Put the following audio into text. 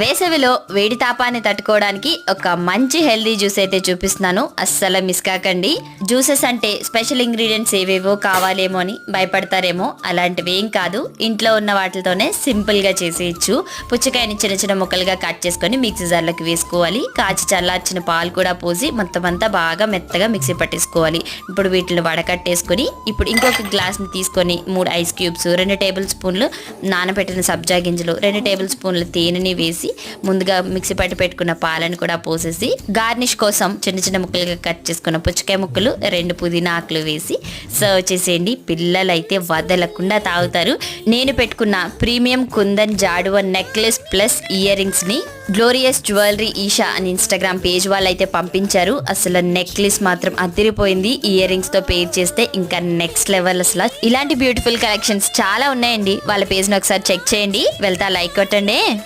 వేసవిలో వేడి తాపాన్ని తట్టుకోవడానికి ఒక మంచి హెల్దీ జ్యూస్ అయితే చూపిస్తున్నాను. అస్సలు మిస్ కాకండి. జ్యూసెస్ అంటే స్పెషల్ ఇంగ్రీడియంట్స్ ఏవేవో కావాలేమో అని భయపడతారేమో అలాంటివి ఏం కాదు. ఇంట్లో ఉన్న వాటితోనే సింపుల్గా చేసేయచ్చు. పుచ్చకాయని చిన్న చిన్న ముక్కలుగా కట్ చేసుకొని మిక్సీ జార్లోకి వేసుకోవాలి. కాచి చల్లార్చిన పాలు కూడా పోసి మొత్తం అంతా బాగా మెత్తగా మిక్సీ పట్టేసుకోవాలి. ఇప్పుడు వీటిని వడకట్టేసుకొని ఇప్పుడు ఇంకొక గ్లాస్ని తీసుకొని మూడు ఐస్ క్యూబ్స్ రెండు టేబుల్ స్పూన్లు నానబెట్టిన సబ్జా గింజలు రెండు టేబుల్ స్పూన్లు తేనెని వేసి ముందుగా మిక్సీ పట్టి పెట్టుకున్న పాలను కూడా పోసేసి గార్నిష్ కోసం చిన్న చిన్న ముక్కలుగా కట్ చేసుకున్న పుచ్చకాయ ముక్కలు రెండు పుదీనా ఆకులు వేసి సర్వ్ చేసేయండి. పిల్లలు అయితే వదలకుండా తాగుతారు. నేను పెట్టుకున్న premium kundan jadau necklace plus ear రింగ్స్ని glorious jewellery Isha అని ఇన్స్టాగ్రామ్ పేజ్ వాళ్ళు అయితే పంపించారు. అసలు నెక్లెస్ మాత్రం అదిరిపోయింది. ఇయర్ రింగ్స్తో పేర్ చేస్తే ఇంకా నెక్స్ట్ లెవెల్ అసలు. ఇలాంటి బ్యూటిఫుల్ కలెక్షన్స్ చాలా ఉన్నాయండి. వాళ్ళ పేజ్ని ఒకసారి చెక్ చేయండి. వెళ్తా లైక్ కొట్టండి.